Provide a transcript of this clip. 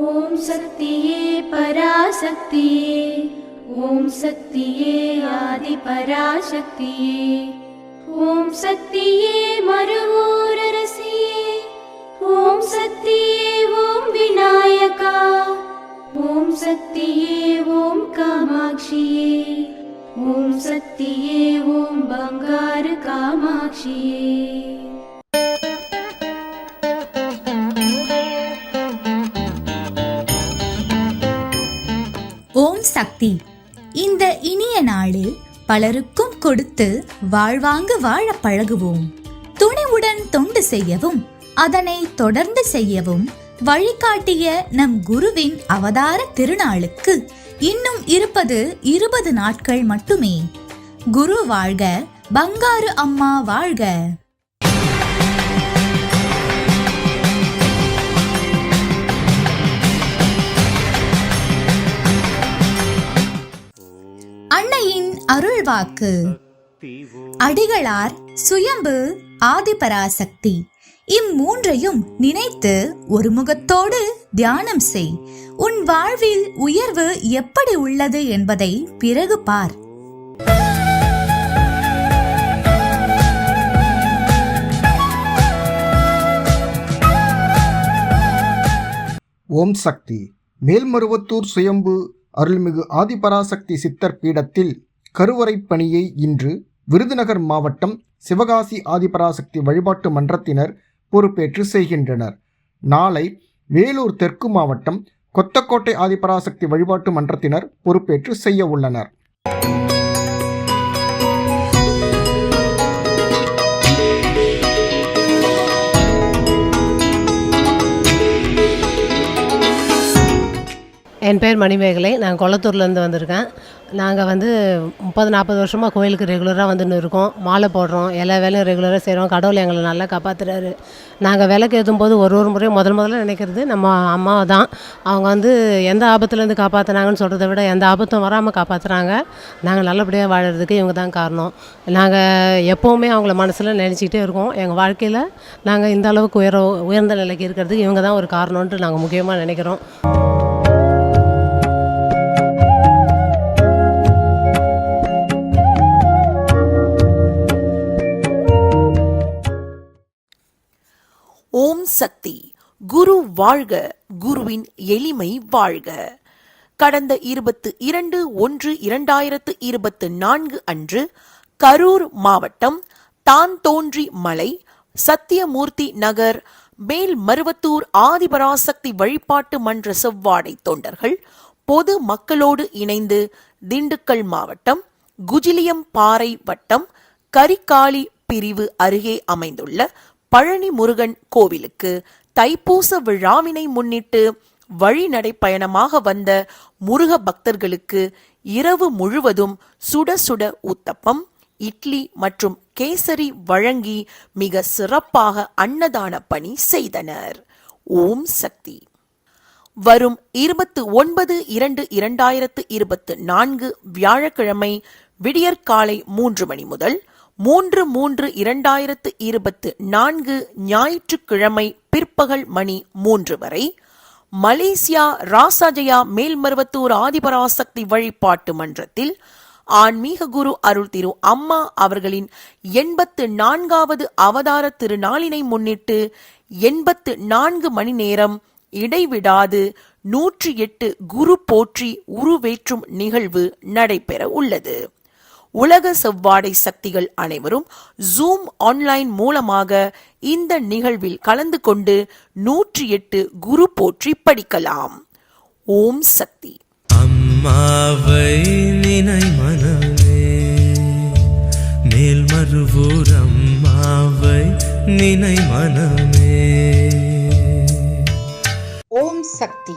ॐ शक्ति पराशक्ति ॐ शक्तिये आदि पराशक्ति ॐ शक्तिये मरुवोररसिये ॐ शक्तिये ॐ विनायका ॐ शक्तिये ॐ कामाक्षिये ॐ शक्तिये ॐ बङ्गारकामाक्षिये சக்தி. இந்த இனிய நாளில் பலருக்கும் கொடுத்து வாழ்வாங்கு வாழ பழகுவோம். துணிவுடன் தொண்டு செய்யவும் அதனை தொடர்ந்து செய்யவும் வழிகாட்டிய நம் குருவின் அவதார திருநாளுக்கு இன்னும் இருப்பது இருபது நாட்கள் மட்டுமே. குரு வாழ்க பங்காரு அம்மா வாழ்க. அன்னையின் அருள்வாக்கு. அடிகளார் சுயம்பு ஆதிபராசக்தி. இம்மூன்றையும் நினைத்து ஒரு முகத்தோடு தியானம் செய். உன் வாழ்வில் உயர்வு எப்படி உள்ளது என்பதை பிறகு பார். ஓம் சக்தி. மேல்மருவத்தூர் சுயம்பு அருள்மிகு ஆதிபராசக்தி சித்தர் பீடத்தில் கருவறைப் பணியை இன்று விருதுநகர் மாவட்டம் சிவகாசி ஆதிபராசக்தி வழிபாட்டு மன்றத்தினர் பொறுப்பேற்று செய்கின்றனர். நாளை வேலூர் தெற்கு மாவட்டம் கொத்தக்கோட்டை ஆதிபராசக்தி வழிபாட்டு மன்றத்தினர் பொறுப்பேற்று செய்ய உள்ளனர். என் பேர் மணிமேகலை. நான் கொளத்தூர்லேருந்து வந்திருக்கேன். நாங்கள் வந்து முப்பது நாற்பது வருஷமாக கோயிலுக்கு ரெகுலராக வந்துன்னு இருக்கோம். மாலை போடுறோம். எல்லா வேலையும் ரெகுலராக செய்கிறோம் கடவுள் எங்களை நல்லா காப்பாற்றுறாரு நாங்கள் விளக்கு ஏற்றும் போது ஒரு ஒரு முறையும் முதல் முதல்ல நினைக்கிறது நம்ம அம்மாவை தான். அவங்க வந்து எந்த ஆபத்துலேருந்து காப்பாற்றினாங்கன்னு சொல்கிறத விட எந்த ஆபத்தும் வராமல் காப்பாற்றுறாங்க நாங்கள் நல்லபடியாக வாழறதுக்கு இவங்க தான் காரணம். நாங்கள் எப்போவுமே அவங்கள மனசில் நினச்சிக்கிட்டே இருக்கோம். எங்கள் வாழ்க்கையில் நாங்கள் இந்த அளவுக்கு உயர உயர்ந்த நிலைக்கு இருக்கிறதுக்கு இவங்க தான் ஒரு காரணம்ன்ட்டு நாங்கள் முக்கியமாக நினைக்கிறோம். குரு வாழ்க குருவின் எளிமை வாழ்க. கடந்த இருபத்து இரண்டு ஒன்று இரண்டாயிரத்து இருபத்து நான்கு அன்று கரூர் மாவட்டம் தான் தோன்றி மலை சத்தியமூர்த்தி நகர் மேல் மருவத்தூர் ஆதிபராசக்தி வழிபாட்டு மன்ற செவ்வாடை தொண்டர்கள் பொது மக்களோடு இணைந்து திண்டுக்கல் மாவட்டம் குஜிலியம் பாறை வட்டம் கரிகாலி பிரிவு அருகே அமைந்துள்ள பழனி முருகன் கோவிலுக்கு தைப்பூச விழாவினை முன்னிட்டு வழிநடை பயணமாக வந்த முருக பக்தர்களுக்கு இரவு முழுவதும் சுட சுட ஊத்தப்பம் இட்லி மற்றும் கேசரி வழங்கி மிக சிறப்பாக அன்னதான பணி செய்தனர். ஓம் சக்தி. வரும் இருபத்து ஒன்பது இரண்டு இரண்டாயிரத்து இருபத்து நான்கு வியாழக்கிழமை விடியற்காலை மூன்று மணி முதல் மூன்று மூன்று இரண்டாயிரத்து இருபத்து நான்கு ஞாயிற்றுக்கிழமை பிற்பகல் மணி மூன்று வரை மலேசியா ராசாஜயா மேல்மருவத்தூர் ஆதிபராசக்தி வழிபாட்டு மன்றத்தில் ஆன்மீக குரு அருள் திரு அம்மா அவர்களின் எண்பத்து நான்காவது அவதார திருநாளினை முன்னிட்டு எண்பத்து நான்கு மணி நேரம் இடைவிடாது நூற்றி எட்டு குரு போற்றி உருவேற்றும் நிகழ்வு நடைபெற உள்ளது. உலக செவ்வாடை சக்திகள் அனைவரும் ஜூம் ஆன்லைன் மூலமாக இந்த நிகழ்வில் கலந்து கொண்டு நூற்றி எட்டு குரு போற்றி படிக்கலாம். ஓம் சக்தி. அம்மாவை நினை மனமே மேல்மருவூர் அம்மாவை நினை மனமே. ஓம் சக்தி.